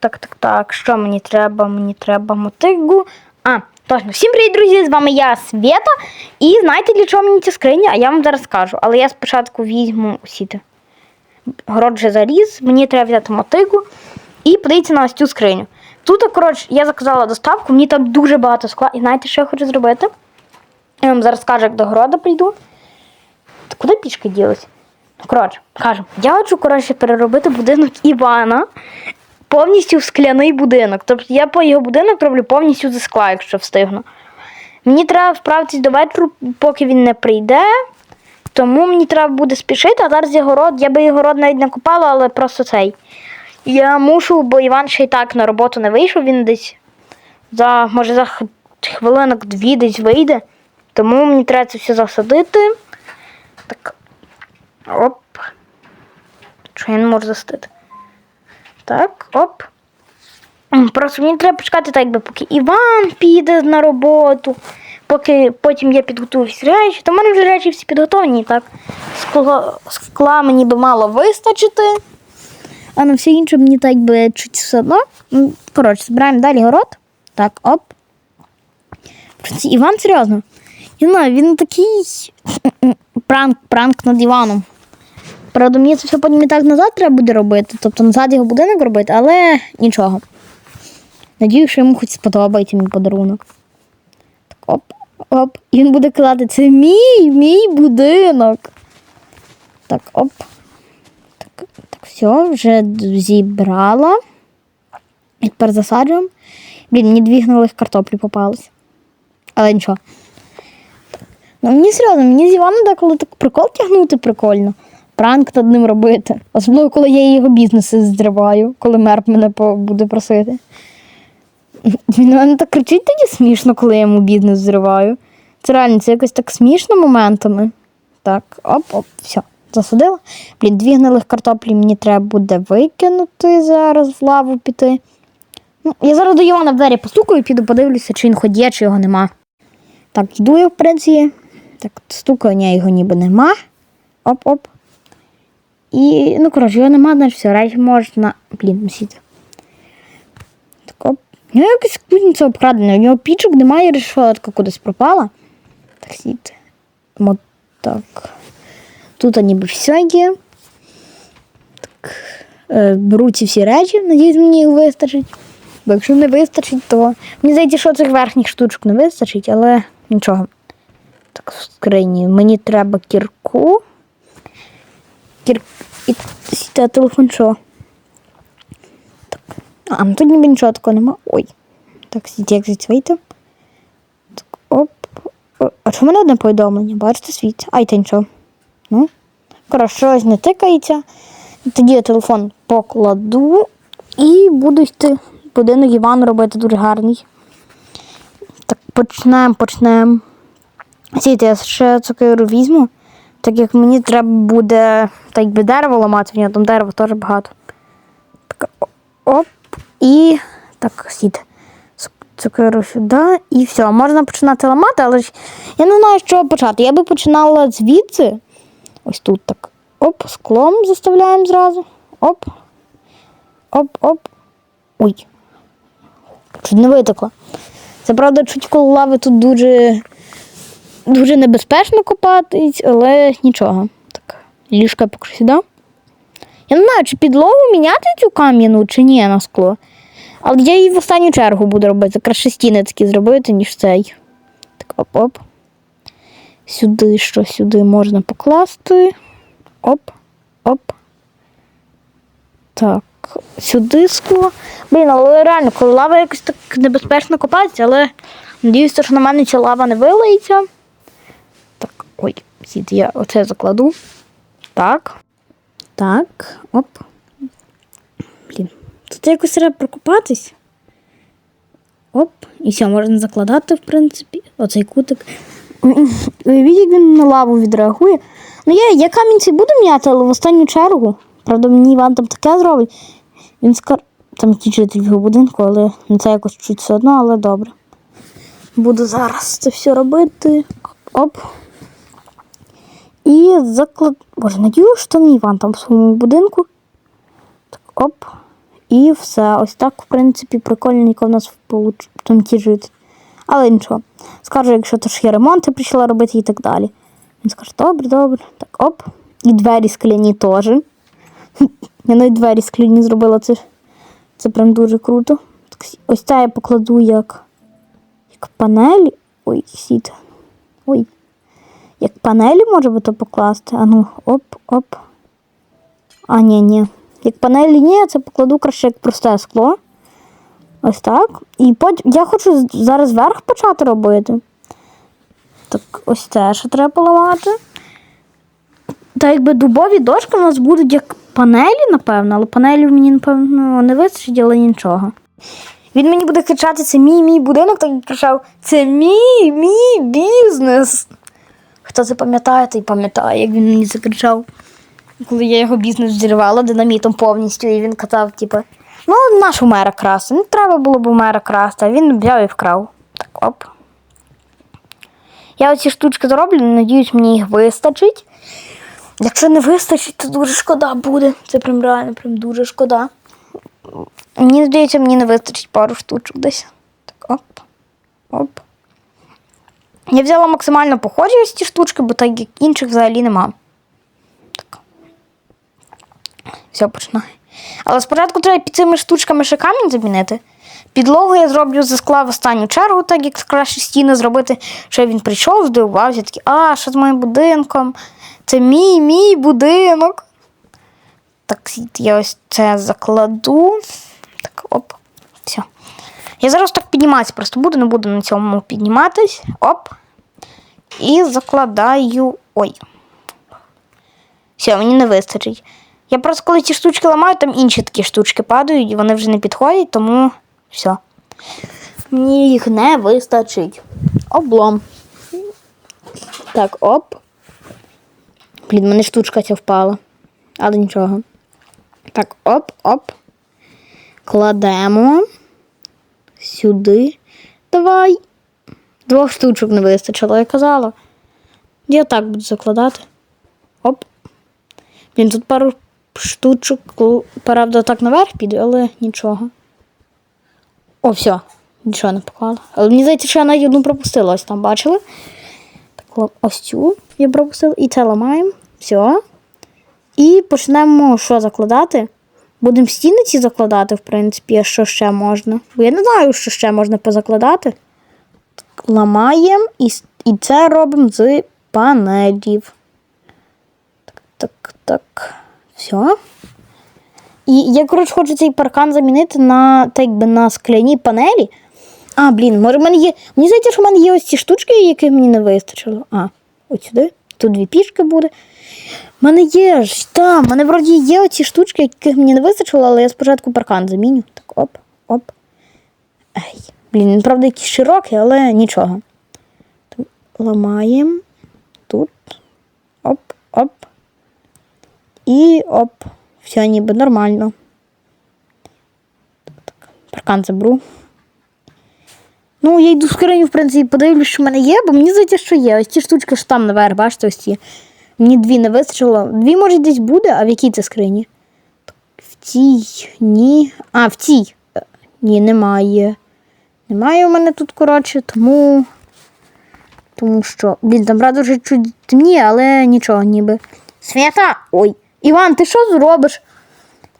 так, так, так. Що мені треба? Мені треба мотигу. А, точно. Всім привіт, друзі! З вами я, Свята. І знаєте, для чого мені ці скрині? А я вам зараз скажу. Але я спочатку візьму сіти. Город вже заріз, мені треба взяти мотигу і подивіться на ось цю скриню. Тут, коротше, я заказала доставку, мені там дуже багато скла. І знаєте, що я хочу зробити? Я вам зараз скажу, як до города прийду. Куди пішки ділись? Коротше, кажу, я хочу коротше, переробити будинок Івана повністю в скляний будинок. Тобто я по його будинок роблю повністю зі скла, якщо встигну. Мені треба справитись до вечора, поки він не прийде. Тому мені треба буде спішити, а зараз є город. Я би і город навіть не купала, але просто цей. Я мушу, бо Іван ще й так на роботу не вийшов, він десь за, може, за хвилинок дві десь вийде. Тому мені треба це все засадити. Так. Оп. Що я не можу застити? Так, оп. Просто мені треба почекати, так якби, поки Іван піде на роботу, поки потім я підготую всі речі, то в мене вже речі всі підготовлені, так. Скла, скла мені би мало вистачити. А на все інше мені так би чуть все одно. Ну, Коротше, збираємо далі город. Так, оп. Іван серйозно. Я знаю, він такий пранк, пранк над Іваном. Правда, мені це все потім і так назад треба буде робити, тобто назад його будинок робити, але нічого. Надію, що йому хоч сподобається мій подарунок. Так, оп, оп. І він буде казати, це мій, мій будинок. Так, оп. Так, так все, вже зібрала. І тепер засаджуємо. Блін, мені дві гнилих картоплі попались. Але нічого. Ну, мені серйозно, мені з Іваном деколи так прикол тягнути прикольно. Пранк над ним робити. Особливо, коли я його бізнеси зриваю, коли мерп мене буде просити. Він мене так кричить тоді смішно, коли я йому бізнес зриваю. Це реально, це якось так смішно моментами. Так, оп-оп, все, засадила. Блін, дві гнилих картоплі мені треба буде викинути зараз в лаву піти. Ну, я зараз до Івана в двері постукаю і піду подивлюся, чи він хоч чи його нема. Так, йду я в принципі. Так, стукаю, ні, його ніби нема. Оп-оп. І, ну, коротше, його нема, значить все, речі можна. Блін, носити. Так. У нього якась кузниця обкрадена, у нього пічок немає, решетка кудись пропала. Так, сідь. От так. Тут ніби все є. Так. Е, беру ці всі речі, надіюсь, мені їх вистачить. Бо якщо не вистачить, то мені здається, що цих верхніх штучок не вистачить, але нічого. Так, в скрині. Мені треба кірку. Кір... І та телефон що? Так. А, ну тут ніби нічого такого нема. Ой. Так, сидіть, як звідси вийти. Так, оп. А чому мене одне повідомлення? Бачите світ. Ай, та нічого. Ну. Коротше, щось не тикається. Тоді я телефон покладу і буду йти будинок Івану робити дуже гарний. Так, почнемо, почнемо. Сійте, я ще цукеру візьму, так як мені треба буде так якби дерево ламати, в нього там дерева теж багато. Так, оп, і так. Цу- Цукеру сюди і все. Можна починати ламати, але ж я не знаю, з чого почати. Я би починала звідси. Ось тут так. Оп, склом заставляємо зразу. Оп. Оп-оп. Ой. Чуть не витекло. Це правда, чуть коло лави тут дуже, дуже небезпечно копатись, але нічого. Так, ліжка поки сюди. Я не знаю, чи підлогу міняти цю кам'яну, чи ні на скло. Але я її в останню чергу буду робити. Краще стіни такі зробити, ніж цей. Так, оп-оп. Сюди що сюди можна покласти. Оп, оп. Так, сюди скло. Блін, але реально, коли лава якось так небезпечно копається, але надіюся, що на мене ця лава не вилиється. Ой, сід, я оце закладу. Так. Так, оп. Блін. Тут якось треба прокопатись. Оп, і все, можна закладати, в принципі, оцей кутик. Уявіть, як він на лаву відреагує. Ну, я, я камінь цей буду міняти, але в останню чергу. Правда, мені Іван там таке зробить. Він скар... Там ті в його будинку, але ну, це якось чуть все одно, але добре. Буду зараз це все робити. Оп. І заклад. Боже, надію, що не Іван там в своєму будинку. Так, оп. І все. Ось так, в принципі, прикольненько в нас там ті жити. Але нічого. Скажу, якщо то ж я ремонти прийшла робити і так далі. Він скаже, добре, добре. Так, оп. І двері скляні теж. Я навіть двері скляні зробила. Це, це прям дуже круто. Так, ось це я покладу як, як панелі. Ой, сіт. Ой. Як панелі може би то покласти. А ну, оп, оп. А, ні, ні. Як панелі ні, я це покладу краще як просте скло. Ось так. І потім я хочу зараз верх почати робити. Так, ось це ще треба поламати. Та якби дубові дошки у нас будуть як панелі, напевно, але панелів мені, напевно, не вистачить, але нічого. Він мені буде кричати, це мій мій будинок, так і кричав: Це мій мій бізнес. Хто це пам'ятає, той пам'ятає, як він мені закричав. Коли я його бізнес взірвала динамітом повністю, і він казав, типу, ну, наш у мера красти. Не треба було б у мера красти, а він взяв і вкрав. Так, оп. Я оці штучки зроблю, надіюсь, мені їх вистачить. Якщо не вистачить, то дуже шкода буде. Це прям реально прям дуже шкода. Мені здається, мені не вистачить пару штучок десь. Так, оп. Оп. Я взяла максимально похожі ось ці штучки, бо так інших взагалі нема. Так. Все, починаю. Але спочатку треба під цими штучками ще камінь замінити. Підлогу я зроблю зі скла в останню чергу, так як краще стіни зробити. Що він прийшов, здивувався, такий, а, що з моїм будинком? Це мій мій будинок. Так, я ось це закладу. Так, оп. Все. Я зараз так підніматися просто буду, не буду на цьому підніматись. Оп. І закладаю. Ой. Все, мені не вистачить. Я просто коли ці штучки ламаю, там інші такі штучки падають, і вони вже не підходять, тому все. Мені їх не вистачить. Облом. Так, оп. Блін, мене штучка ця впала. Але нічого. Так, оп, оп. Кладемо. Сюди. Давай. Двох штучок не вистачило, я казала. Я так буду закладати. Оп. Блін, тут пару штучок, правда, так наверх піде, але нічого. О, все. Нічого не поклала. Але мені здається, що я навіть одну пропустила. Ось там бачили. Так, ось цю я пропустила. І це ламаємо. Все. І почнемо що закладати. Будемо стіни ці закладати, в принципі, а що ще можна. Бо я не знаю, що ще можна позакладати. Ламаємо і, і це робимо з панелів. Так, так, так. Все. І я, коротше, хочу цей паркан замінити на так якби на скляні панелі. А, блін, може в мене є. Мені здається, що в мене є ось ці штучки, яких мені не вистачило. А, ось сюди. Тут дві пішки буде. У мене є ж, там, в мене вроді є оці штучки, яких мені не вистачило, але я спочатку паркан заміню. Так, оп, оп. Ей. Блін, правда, якийсь широкий, але нічого. Ламаємо. Тут. Оп, оп. І оп. Все ніби нормально. Так. Паркан заберу. Ну, я йду в скриню, в принципі, подивлюсь, що в мене є, бо мені здається, що є. Ось ці штучки що там наверх, бачите, ось ці. Мені дві не вистачило. Дві, може, десь буде, а в якій це скрині? В цій, ні. А, в цій. Е, Ні, немає. Немає у мене тут, коротше, тому. Тому що. Блін, там правда вже чуть темніє, але нічого, ніби. Свята! Ой. Іван, ти що зробиш?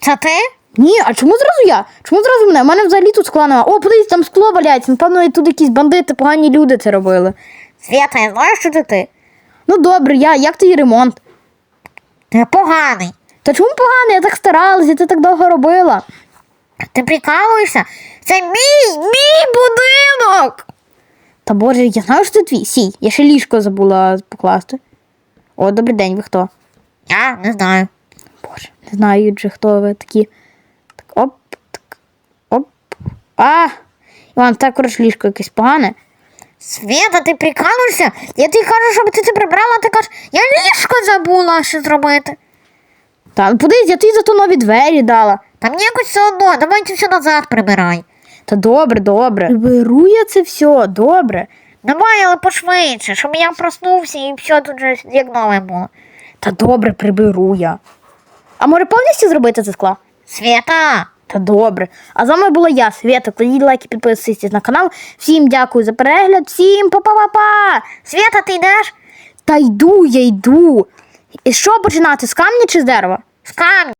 Це ти? Ні, а чому зразу я? Чому зразу мене? У мене взагалі тут скла нема. О, подивись, там скло валяється. Напевно, і тут якісь бандити, погані люди це робили. Свята, я знаю, що це ти. Ну добре, я, як тобі ремонт? Ти поганий. Та чому погано? Я так старалася, ти так довго робила. Ти прикалуєшся? Це мій, мій будинок. Та боже, я знаю, що це твій. Сій, я ще ліжко забула покласти. О, добрий день, ви хто? Я не знаю. Боже, не знаю хто ви такі. Так, оп, так, оп. А! Іван, так коротше ліжко якесь погане. Свята, ти прикалуєшся? Я тобі кажу, щоб ти це прибрала, а ти кажеш, я ліжко забула що зробити. Та ну, подивись, я тобі зато нові двері дала. Та мені якось все одно, давай ти все назад прибирай. Та добре, добре. Беру я це все, добре. Давай, але пошвидше, щоб я проснувся і все тут же як нове було. Та добре, приберу я. А може повністю зробити це скла? Свята, Та добре. А з вами була я, Свята. Кладіть лайки, підписуйтесь на канал. Всім дякую за перегляд, всім па-па-па-па! Свята, ти йдеш? Та йду, я йду. І що починати, з камня чи з дерева? З камінь.